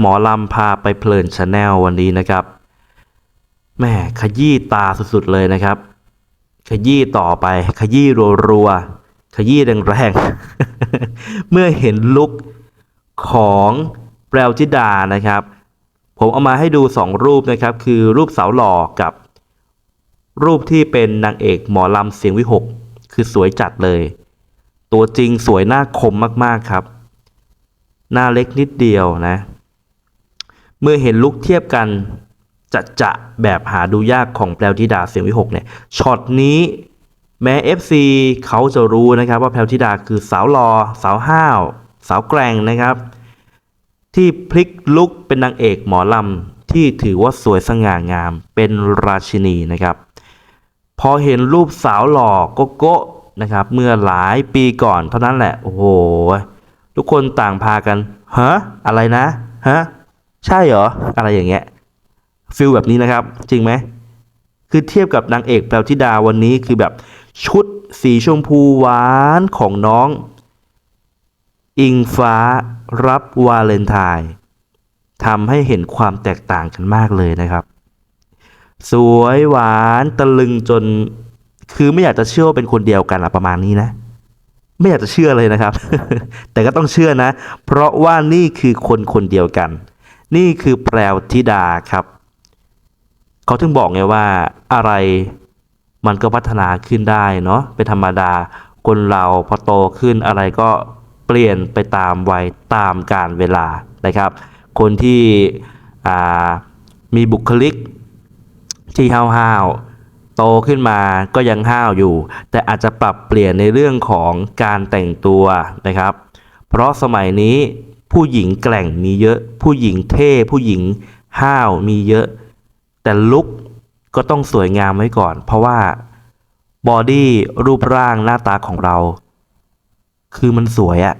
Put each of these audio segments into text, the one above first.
หมอลำพาไปเพลินชาแนลวันนี้นะครับแม่ขยี้ตาสุดๆเลยนะครับ ขยี้ต่อไป ขยี้รัวๆขยี้แรงๆ เมื่อเห็นลุคของแปลวทิดานะครับ ผมเอามาให้ดูสองรูปนะครับ คือรูปสาวหล่อกับ รูปที่เป็นนางเอกหมอลำเสียงวิหก คือสวยจัดเลย ตัวจริงสวยหน้าคมมากๆครับ หน้าเล็กนิดเดียวนะ เมื่อเห็นลุกเทียบกันจะจะแบบหาดูยากของแปลวธิดาเสียงวิหกเนี่ยช็อตนี้แม้ FC เขาจะรู้นะครับว่าแปลวธิดาคือสาวหลอสาวห้าว สาวแกร่งนะครับ ที่พลิกลุกเป็นนางเอกหมอลำ ที่ถือว่าสวยสง่างามเป็นราชินีนะครับ พอเห็นรูปสาวหล่อโกโก้นะครับ เมื่อหลายปีก่อนเท่านั้นแหละ โอ้โห ทุกคนต่างพากันฮะอะไรนะฮะ ใช่เหรอ อะไรอย่างเงี้ยฟิลแบบนี้นะครับ จริงไหมคือเทียบกับนางเอกแปลวธิดาวันนี้คือแบบชุดสีชมพูหวานของน้อง อิงฟ้ารับวาเลนไทน์ทำให้เห็นความแตกต่างกันมากเลยนะครับ สวยหวานตะลึงจน คือไม่อยากจะเชื่อว่าเป็นคนเดียวกันอะประมาณนี้นะ ไม่อยากจะเชื่อเลยนะครับ แต่ก็ต้องเชื่อนะ เพราะว่านี่คือคนคนเดียวกัน นี่คือแปลวธิดาครับ เขาถึงบอกไงว่าอะไรมันก็พัฒนาขึ้นได้เนาะเป็นธรรมดา คนเราพอโตขึ้นอะไรก็เปลี่ยนไปตามวัยตามกาลเวลานะครับ คนที่มีบุคลิกที่ห้าวๆโตขึ้นมาก็ยังห้าวอยู่ แต่อาจจะปรับเปลี่ยนในเรื่องของการแต่งตัวนะครับ เพราะสมัยนี้ ผู้หญิงแกร่งมีเยอะ ผู้หญิงเท่ ผู้หญิงห้าวมีเยอะ แต่ลุคก็ต้องสวยงามไว้ก่อน เพราะว่าบอดี้รูปร่างหน้าตาของเรา คือมันสวยอะ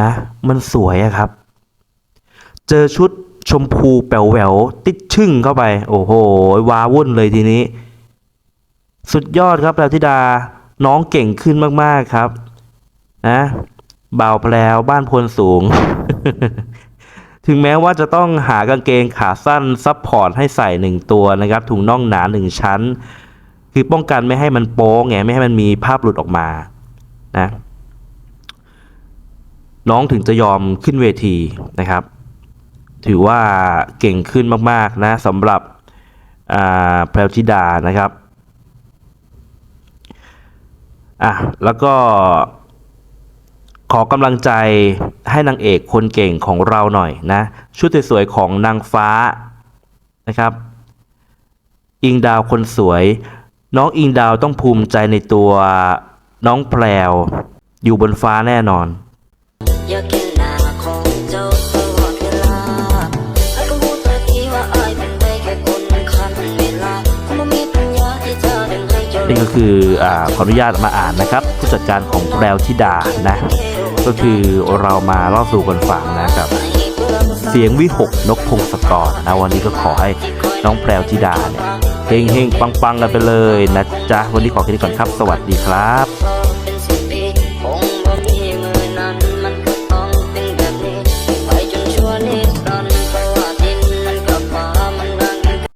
นะ มันสวยอะครับ เจอชุดชมพูแป๋วแหววติดชึ่งเข้าไป โอ้โหว้าวุ่นเลยทีนี้ สุดยอดครับแปลวธิดาน้องเก่งขึ้นมาก ๆ ครับ นะ บ่าวแปลวบ้านพลสูง ถึงแม้ว่าจะต้องหากางเกงขาสั้นซับพอร์ตให้ใส่หนึ่งตัวนะครับ ถุงน่องหนาหนึ่งชั้น คือป้องกันไม่ให้มันโป๊งไงไม่ให้มันมีภาพหลุดออกมานะน้องถึงจะยอมขึ้นเวทีนะครับ ถือว่าเก่งขึ้นมากๆนะสำหรับแพรวธิดานะครับอะแล้วก็ ขอกำลังใจให้นางเอกคนเก่งของเราหน่อยนะ ชุดสวยๆของนางฟ้านะครับ อิงดาวคนสวย น้องอิงดาวต้องภูมิใจในตัวน้องแพรวอยู่บนฟ้าแน่นอน นี่ก็คืออขออนุญาตมาอ่านนะครับ ผู้จัดการของแปลวธิดานะ ก็คือเรามาเล่าสู่กันฟังนะครับ เสียงวิหกนกพงศกรนะวันนี้ก็ขอให้น้องแปลวธิดาเนี่ยเฮงเฮงปังปังๆกันไปเลยนะจ๊ะ วันนี้ขอแค่นี้ก่อนครับ สวัสดีครับ